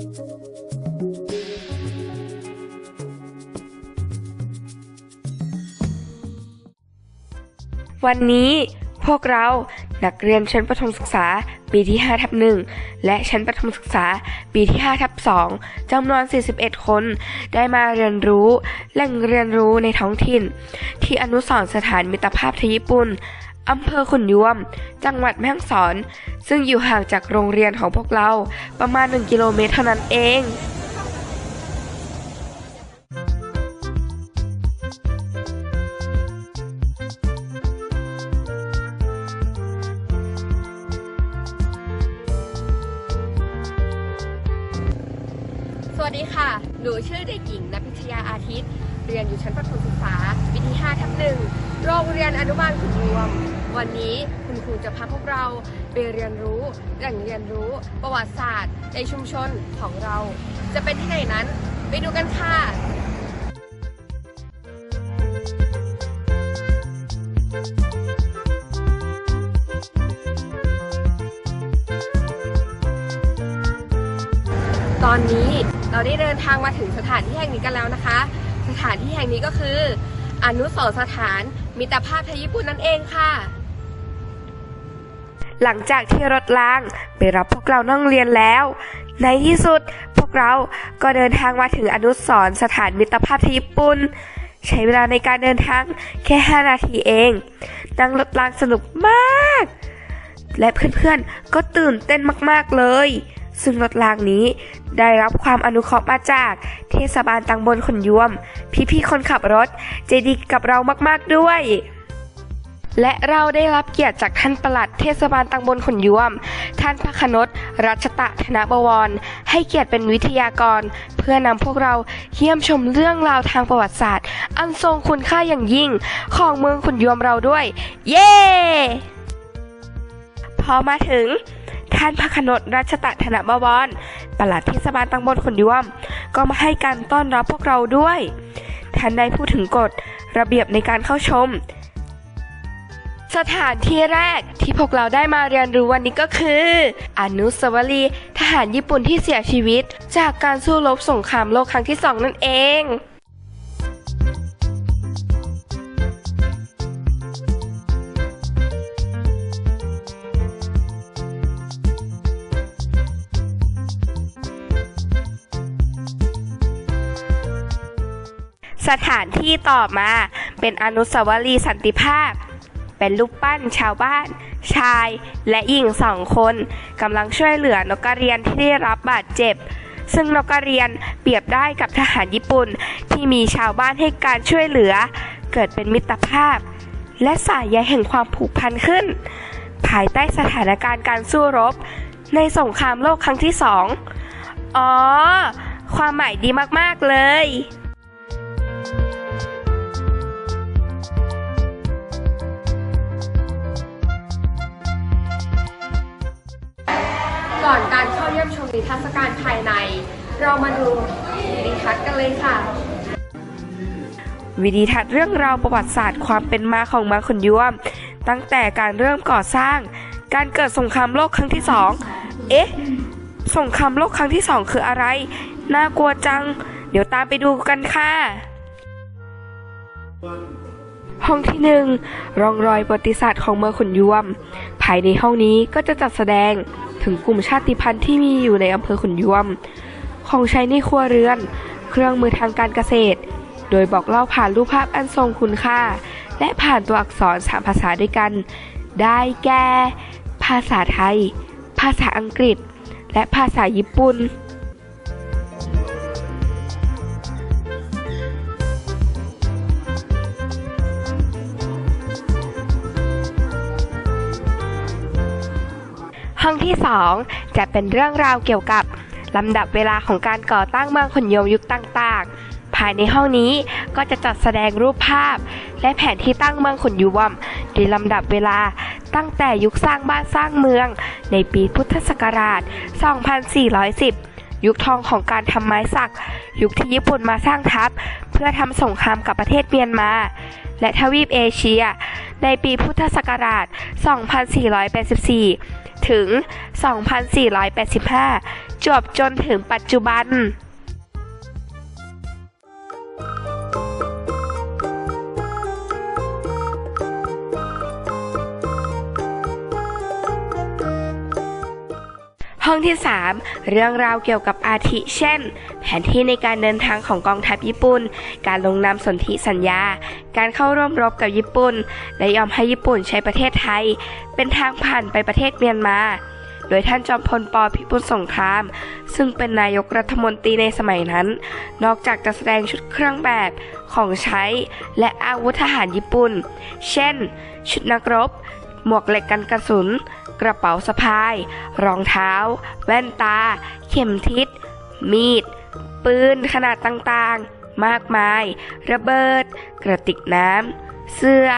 วันนี้พวกเรานักเรียนชั้นประถมศึกษาปีที่5ทับ1และชั้นประถมศึกษาปีที่5ทับ2จำนวน 41 คน ได้มาเรียนรู้แหล่งเรียนรู้ในท้องถิ่น ที่อนุสรณ์สถานมิตรภาพไทยญี่ปุ่น อำเภอขุนยวม จังหวัดแม่ฮ่องสอน ซึ่งอยู่ห่างจากโรงเรียนของพวกเราประมาณ 1 กิโลเมตรเท่านั้นเองสวัสดีค่ะ หนูชื่อเด็กหญิงนภิชยาอาทิตย์ เรียนอยู่ชั้นประถมศึกษา ปีที่5ทับหนึ่ง โรงเรียนอนุบาลขุนยวม วันนี้คุณครูจะพาพวกเราไปเรียนรู้แหล่งเรียนรู้ประวัติศาสตร์ ในชุมชนของเรา จะเป็นที่ไหนนั้น ไปดูกันค่ะตอนนี้เราได้เดินทางมาถึงสถานที่แห่งนี้กันแล้วนะคะ สถานที่แห่งนี้ก็คือ อนุสรสถานมิตรภาพไทยญี่ปุ่นนั่นเองค่ะ หลังจากที่รถล้างไปรับพวกเรานั่งเรียนแล้ว ในที่สุดพวกเราก็เดินทางมาถึงอนุสรสถานมิตรภาพญี่ปุ่น ใช้เวลาในการเดินทางแค่ 5 นาทีเอง นั่งรถล้างสนุกมาก และเพื่อนๆก็ตื่นเต้นมากๆเลย ซึ่งรถรางนี้ได้รับความอนุเคราะห์มาจากเทศบาลตังบนขนยวม พี่ๆคนขับรถใจดีกับเรามากๆด้วย และเราได้รับเกียรติจากท่านประหลัดเทศบาลตังบนขนยวม ท่านพระคณตรัชตะธนบวร ให้เกียรติเป็นวิทยากร เพื่อนำพวกเราเยี่ยมชมเรื่องราวทางประวัติศาสตร์ อันทรงคุณค่าอย่างยิ่งของเมืองขนยวมเราด้วย เย้ พอมาถึงท่านพระคณตรัชตะธนบวรปลัดเทศบาลตังบนขนยวม ก็มาให้การต้อนรับพวกเราด้วย ท่านได้พูดถึงกฎระเบียบในการเข้าชม สถานที่แรกที่พวกเราได้มาเรียนรู้วันนี้ก็คือ อนุสาวรีย์ทหารญี่ปุ่นที่เสียชีวิต จากการสู้รบสงครามโลกครั้งที่สองนั่นเอง สถานที่ต่อมาเป็นอนุสาวรีย์สันติภาพ เป็นรูปปั้นชาวบ้าน ชายและหญิงสองคนกำลังช่วยเหลือนกกระเรียนที่ได้รับบาดเจ็บ ซึ่งนกกระเรียนเปรียบได้กับทหารญี่ปุ่น ที่มีชาวบ้านให้การช่วยเหลือ เกิดเป็นมิตรภาพ และสายใยแห่งความผูกพันขึ้น ภายใต้สถานการณ์การสู้รบ ในสงครามโลกครั้งที่สองอ๋อ ความหมายดีมาก ๆ เลย ก่อนการเข้าเยี่ยมชมนิทรรศการภายใน เรามาดูวิดีทัศน์กันเลยค่ะ วิดีทัศน์เรื่องราวประวัติศาสตร์ความเป็นมาของเมืองขนยวม ตั้งแต่การเริ่มก่อสร้าง การเกิดสงครามโลกครั้งที่สองเอ๊ะ สงครามโลกครั้งที่สองคืออะไร น่ากลัวจัง เดี๋ยวตามไปดูกันค่ะห้องที่หนึ่งร่องรอยประวัติศาสตร์ของเมืองขุนยวม ภายในห้องนี้ก็จะจัดแสดง ถึงกลุ่มชาติพันธุ์ที่มีอยู่ในอำเภอขุนยวม ของใช้ในครัวเรือน เครื่องมือทางการเกษตร โดยบอกเล่าผ่านรูปภาพอันทรงคุณค่า และผ่านตัวอักษรสามภาษาด้วยกัน ได้แก่ ภาษาไทย ภาษาอังกฤษ และภาษาญี่ปุ่น ห้องที่ 2 จะเป็นเรื่องราวเกี่ยวกับลำดับเวลาของการก่อตั้งเมืองขนยมยุคต่างๆ ภายในห้องนี้ก็จะจัดแสดงรูปภาพ และแผนที่ตั้งเมืองขนยวมโดยลำดับเวลาตั้งแต่ยุคสร้างบ้านสร้างเมือง ในปีพุทธศักราช 2410 ยุคทองของการทำไม้สัก ยุคที่ญี่ปุ่นมาสร้างทัพ เพื่อทำสงครามกับประเทศเมียนมา และทวีปเอเชีย ในปีพุทธศักราช 2484 ถึง 2485 จวบจนถึงปัจจุบันห้องที่ 3 เรื่องราวเกี่ยวกับอาทิ เช่น แผนที่ในการเดินทางของกองทัพญี่ปุ่น การลงนามสนธิสัญญา การเข้าร่วมรบกับญี่ปุ่น และยอมให้ญี่ปุ่นใช้ประเทศไทย เป็นทางผ่านไปประเทศเมียนมา โดยท่านจอมพลปพิบูลสงคราม ซึ่งเป็นนายกรัฐมนตรีในสมัยนั้น นอกจากจะแสดงชุดเครื่องแบบของใช้และอาวุธทหารญี่ปุ่น เช่น ชุดนักรบ หมวกเหล็กกันกระสุน กระเป๋าสะพาย รองเท้า แว่นตา เข็มทิศมีด ปืนขนาดต่างๆ มากมาย ระเบิด กระติกน้ำ เสื้อ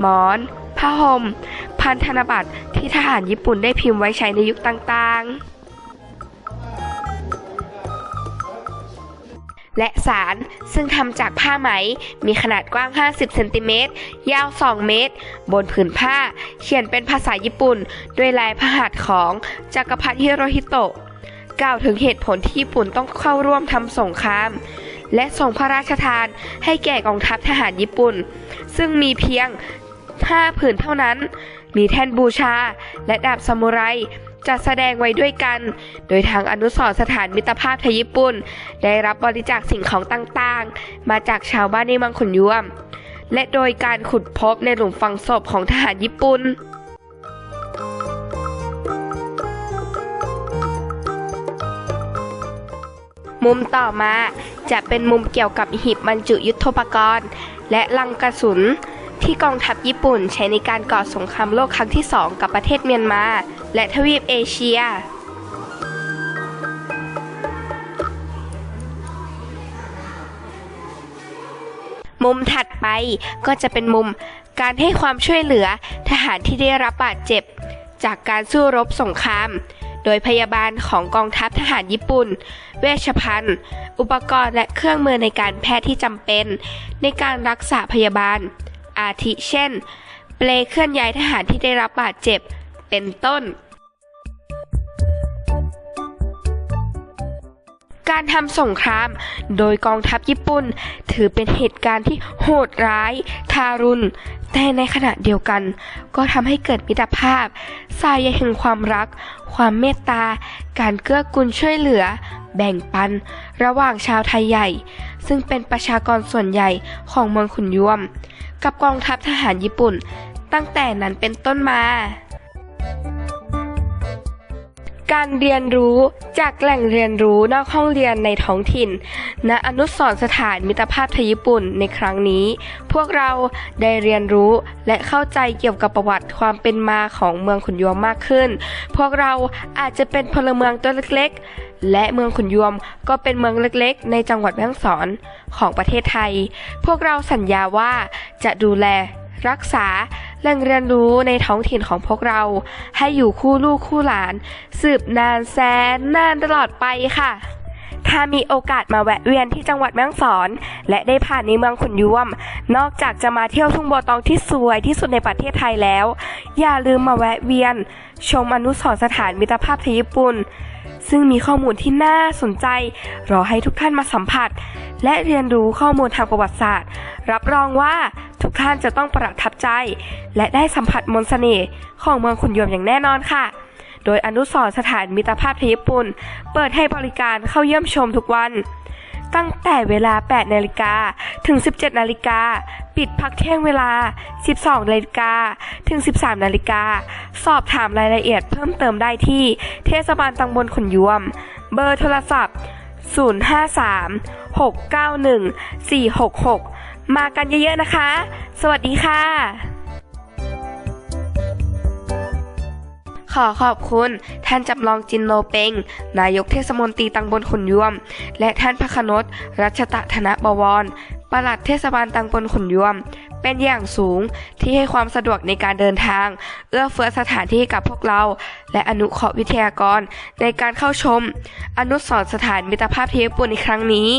หมอน ผ้าห่ม พันธนบัตรที่ทหารญี่ปุ่นได้พิมพ์ไว้ใช้ในยุคต่างๆและสารซึ่งทำจากผ้าไหมมีขนาดกว้าง 50 เซนติเมตร ยาว 2 เมตร บนผืนผ้า เขียนเป็นภาษาญี่ปุ่น ด้วยลายพระหัตถ์ของจักรพรรดิฮิโรฮิโตะ กล่าวถึงเหตุผลที่ญี่ปุ่นต้องเข้าร่วมทำสงคราม และส่งพระราชทานให้แก่กองทัพทหารญี่ปุ่น ซึ่งมีเพียง5ผืนเท่านั้น มีแท่นบูชาและดาบซามูไรจัดแสดงไว้ด้วยกัน โดยทางอนุสรสถานมิตรภาพไทยญี่ปุ่น ได้รับบริจาคสิ่งของต่างๆ มาจากชาวบ้านในมืองขุนยวม และโดยการขุดพบในหลุมฝังศพของทหารญี่ปุ่น มุมต่อมาจะเป็นมุมเกี่ยวกับหีบบรรจุยุทโธปกรณ์ และลังกระสุน ที่กองทัพญี่ปุ่นใช้ในการก่อสงครามโลกครั้งที่สองกับประเทศเมียนมา และทวีปเอเชีย มุมถัดไปก็จะเป็นมุมการให้ความช่วยเหลือทหารที่ได้รับบาดเจ็บ จากการสู้รบสงคราม โดยพยาบาลของกองทัพทหารญี่ปุ่น เวชภัณฑ์ อุปกรณ์และเครื่องมือในการแพทย์ที่จำเป็น ในการรักษาพยาบาล อาทิเช่น เปลเคลื่อนย้ายทหารที่ได้รับบาดเจ็บ เป็นต้น การทำสงคราม โดยกองทัพญี่ปุ่น ถือเป็นเหตุการณ์ที่โหดร้าย ทารุณ แต่ในขณะเดียวกัน ก็ทำให้เกิดมิตรภาพ สายใยแห่งความรัก ความเมตตา การเกื้อกูลช่วยเหลือ แบ่งปัน ระหว่างชาวไทยใหญ่ ซึ่งเป็นประชากรส่วนใหญ่ของเมืองขุนยวม กับกองทัพทหารญี่ปุ่น ตั้งแต่นั้นเป็นต้นมา การเรียนรู้จากแหล่งเรียนรู้นอกห้องเรียนในท้องถิ่น ณ อนุสรสถานมิตรภาพไทยญี่ปุ่นในครั้งนี้ พวกเราได้เรียนรู้และเข้าใจเกี่ยวกับประวัติความเป็นมาของเมืองขุนยวมมากขึ้น พวกเราอาจจะเป็นพลเมืองตัวเล็กๆ และเมืองขุนยวมก็เป็นเมืองเล็กๆ ในจังหวัดแม่ฮ่องสอนของประเทศไทย พวกเราสัญญาว่าจะดูแล รักษาแหล่งเรียนรู้ในท้องถิ่นของพวกเรา ให้อยู่คู่ลูกคู่หลาน สืบนานแสนนานตลอดไปค่ะ ถ้ามีโอกาสมาแวะเวียนที่จังหวัดแม่ฮ่องสอน และได้ผ่านในเมืองขุนยวม นอกจากจะมาเที่ยวทุ่งบัวตองที่สวยที่สุดในประเทศไทยแล้ว อย่าลืมมาแวะเวียน ชมอนุสรณ์สถานมิตรภาพไทยญี่ปุ่นซึ่งมีข้อมูลที่น่าสนใจ รอให้ทุกท่านมาสัมผัส และเรียนรู้ข้อมูลทางประวัติศาสตร์ รับรองว่า ทุกท่านจะต้องประทับใจ และได้สัมผัสมนต์เสน่ห์ของเมืองขุนยวมอย่างแน่นอนค่ะ โดยอนุสรสถานมิตรภาพไทยญี่ปุ่น เปิดให้บริการเข้าเยี่ยมชมทุกวัน ตั้งแต่เวลา 8 นาฬิกาถึง 17 นาฬิกา ปิดพักเที่ยงเวลา 12 นาฬิกาถึง 13 นาฬิกา สอบถามรายละเอียดเพิ่มเติมได้ที่เทศบาลตำบลขุนยวม เบอร์โทรศัพท์053 691 466 มากันเยอะๆนะคะ สวัสดีค่ะ ขอขอบคุณท่านจำลองจินโนเปง นายกเทศมนตรีตำบลขุนยวม และท่านพระคณตรัชตะธนบวรประหลัดเทศบาลตำบลขุนยวม เป็นอย่างสูงที่ให้ความสะดวกในการเดินทาง เอื้อเฟื้อสถานที่กับพวกเรา และอนุเคราะห์วิทยากรในการเข้าชม อนุสรสถานมิตรภาพไทยญี่ปุ่นในครั้งนี้